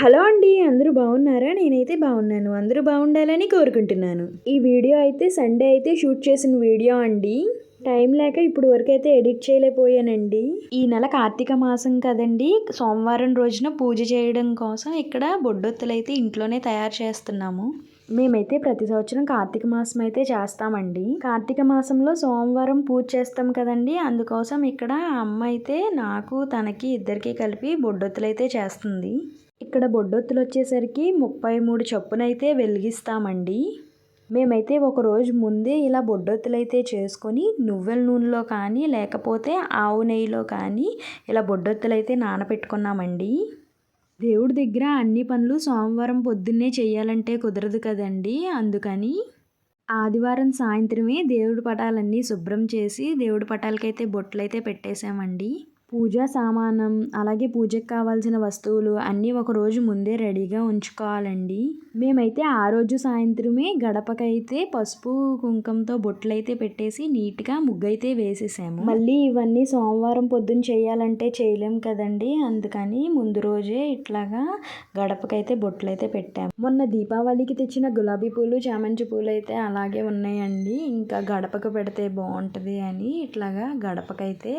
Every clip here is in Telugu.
హలో అండి అందరూ బాగున్నారా? నేనైతే బాగున్నాను. అందరూ బాగుండాలని కోరుకుంటున్నాను. ఈ వీడియో అయితే సండే అయితే షూట్ చేసిన వీడియో అండి. టైం లేక ఇప్పుడు వరకు అయితే ఎడిట్ చేయలేకపోయానండి. ఈ నెల కార్తీక మాసం కదండి. సోమవారం రోజున పూజ చేయడం కోసం ఇక్కడ బొడ్డొత్తులు అయితే ఇంట్లోనే తయారు చేస్తున్నాము. మేమైతే ప్రతి సంవత్సరం కార్తీక మాసం అయితే చేస్తామండి. కార్తీక మాసంలో సోమవారం పూజ చేస్తాం కదండి. అందుకోసం ఇక్కడ అమ్మ అయితే నాకు తనకి ఇద్దరికి కలిపి బొడ్డొత్తులు అయితే చేస్తుంది. ఇక్కడ బొడ్డొత్తులు వచ్చేసరికి ముప్పై మూడు చొప్పునైతే వెలిగిస్తామండి. మేమైతే ఒక రోజు ముందే ఇలా బొడ్డొత్తులు అయితే చేసుకొని నువ్వెల నూనెలో కానీ లేకపోతే ఆవు నెయ్యిలో కానీ ఇలా బొడ్డొత్తులు అయితే నానబెట్టుకున్నామండి దేవుడి దగ్గర అన్ని పనులు సోమవారం పొద్దున్నే చేయాలంటే కుదరదు కదండి. అందుకని ఆదివారం సాయంత్రమే దేవుడి పటాలన్నీ శుభ్రం చేసి దేవుడి పటాలకైతే బొట్లు అయితే పెట్టేశామండి. పూజా సామానం అలాగే పూజకు కావాల్సిన వస్తువులు అన్నీ ఒక రోజు ముందే రెడీగా ఉంచుకోవాలండి. మేమైతే ఆ రోజు సాయంత్రమే గడపకైతే పసుపు కుంకంతో బొట్లైతే పెట్టేసి నీట్గా ముగ్గైతే వేసేసాము. మళ్ళీ ఇవన్నీ సోమవారం పొద్దున్న చేయాలంటే చేయలేం కదండి. అందుకని ముందు రోజే ఇట్లాగా గడపకైతే బొట్లయితే పెట్టాము. మొన్న దీపావళికి తెచ్చిన గులాబీ పూలు చామంతి పూలు అయితే అలాగే ఉన్నాయండి. ఇంకా గడపకు పెడితే బాగుంటుంది అని ఇట్లాగా గడపకైతే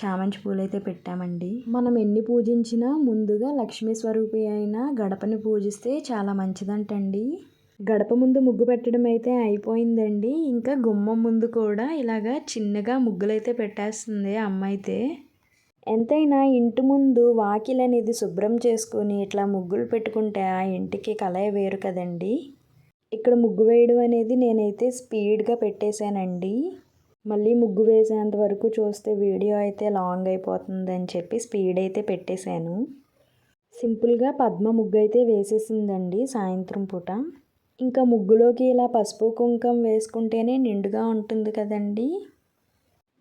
చామంతి పూలు అయితే పెట్టామండి? మనం ఎన్ని పూజించినా ముందుగా లక్ష్మీ స్వరూపి అయిన గడపని పూజిస్తే చాలా మంచిదంటండి. గడప ముందు ముగ్గు పెట్టడం అయితే అయిపోయిందండి. ఇంకా గుమ్మం ముందు కూడా ఇలాగా చిన్నగా ముగ్గులైతే పెట్టేస్తుంది అమ్మ అయితే. ఎంతైనా ఇంటి ముందు వాకిలి అనేది శుభ్రం చేసుకొని ఇట్లా ముగ్గులు పెట్టుకుంటే ఆ ఇంటికి కలయ వేరు కదండి. ఇక్కడ ముగ్గు వేయడం అనేది నేనైతే స్పీడ్గా పెట్టేశానండి. మళ్ళీ ముగ్గు వేసేంత వరకు చూస్తే వీడియో అయితే లాంగ్ అయిపోతుందని చెప్పి స్పీడ్ అయితే పెట్టేశాను. సింపుల్గా పద్మ ముగ్గు అయితే వేసేసిందండి సాయంత్రం పూట. ఇంకా ముగ్గులోకి ఇలా పసుపు కుంకం వేసుకుంటేనే నిండుగా ఉంటుంది కదండి.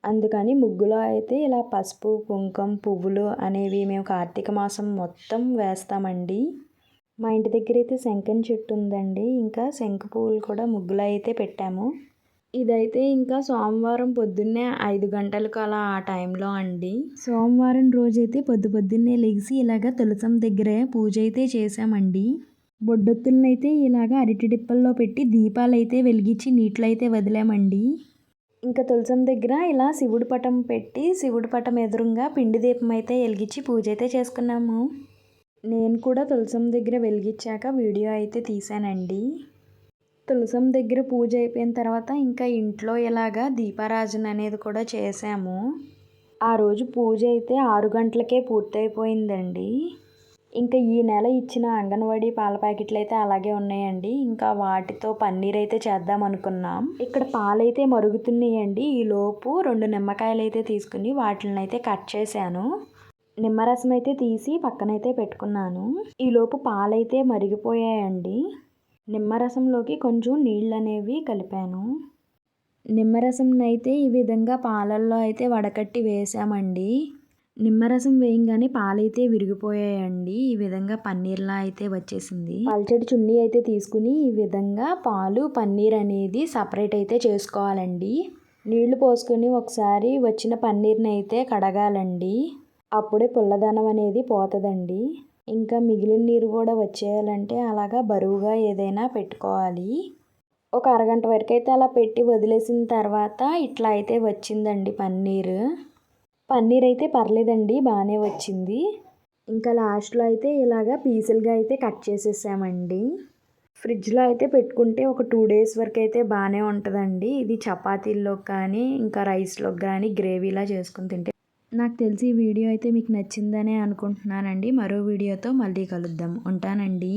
అందుకని ముగ్గులో అయితే ఇలా పసుపు కుంకం పువ్వులు అనేవి మేము కార్తీక మాసం మొత్తం వేస్తామండి. మా ఇంటి దగ్గర అయితే శంఖం చెట్టు ఉందండి. ఇంకా శంఖ పువ్వులు కూడా ముగ్గులో అయితే పెట్టాము. ఇదైతే ఇంకా సోమవారం పొద్దున్నే ఐదు గంటలకు అలా ఆ టైంలో అండి. సోమవారం రోజైతే పొద్దు పొద్దున్నే లెగిసి ఇలాగ తులసం దగ్గరే పూజ అయితే చేసామండి బొడ్డొత్తులను అయితే ఇలాగ అరటి డిప్పల్లో పెట్టి దీపాలు అయితే వెలిగించి నీటిలో అయితే వదిలామండి. ఇంకా తులసం దగ్గర ఇలా శివుడి పటం పెట్టి శివుడి పటం ఎదురుగా పిండి దీపం అయితే వెలిగించి పూజ అయితే చేసుకున్నాము. నేను కూడా తులసం దగ్గర వెలిగించాక వీడియో అయితే తీసానండి తులసం దగ్గర పూజ అయిపోయిన తర్వాత ఇంకా ఇంట్లో ఇలాగా దీపారాజన అనేది కూడా చేసాము ఆ రోజు పూజ అయితే ఆరు గంటలకే పూర్తయిపోయిందండి. ఇంకా ఈ నెల ఇచ్చిన అంగన్వాడీ పాల ప్యాకెట్లు అయితే అలాగే ఉన్నాయండి. ఇంకా వాటితో పన్నీర్ అయితే చేద్దాం అనుకున్నాం. ఇక్కడ పాలైతే మరుగుతున్నాయండి. ఈలోపు రెండు నిమ్మకాయలు అయితే తీసుకుని వాటిని అయితే కట్ చేశాను. నిమ్మరసం అయితే తీసి పక్కనైతే పెట్టుకున్నాను. ఈలోపు పాలైతే మరిగిపోయాయండి. నిమ్మరసంలోకి కొంచెం నీళ్ళు అనేవి కలిపాను. నిమ్మరసం అయితే ఈ విధంగా పాలల్లో అయితే వడకట్టి వేసామండి. నిమ్మరసం వేయంగానే పాలైతే విరిగిపోయాయండి. ఈ విధంగా పన్నీర్లా అయితే వచ్చేసింది. పల్చడి చున్నీ అయితే తీసుకుని ఈ విధంగా పాలు పన్నీర్ అనేది సపరేట్ అయితే చేసుకోవాలండి. నీళ్ళు పోసుకొని ఒకసారి వచ్చిన పన్నీర్ని అయితే కడగాలండి. అప్పుడే పుల్లదనం అనేది పోతుందండి. ఇంకా మిగిలిన నీరు కూడా వచ్చేయాలంటే అలాగా బరువుగా ఏదైనా పెట్టుకోవాలి. ఒక అరగంట వరకు అయితే అలా పెట్టి వదిలేసిన తర్వాత ఇట్లా అయితే వచ్చిందండి పన్నీర్. పన్నీర్ అయితే పర్లేదండి బాగానే వచ్చింది. ఇంకా లాస్ట్లో అయితే ఇలాగా పీసులుగా అయితే కట్ చేసేసామండి. ఫ్రిడ్జ్లో అయితే పెట్టుకుంటే ఒక టూ డేస్ వరకు అయితే బాగానే ఉంటుందండి. ఇది చపాతీల్లో కానీ ఇంకా రైస్లోకి కానీ గ్రేవీలా చేసుకుని తింటే నాకు తెలిసి ఈ వీడియో అయితే మీకు నచ్చిందనే అనుకుంటున్నానండి. మరో వీడియోతో మళ్ళీ కలుద్దాం. ఉంటానండి.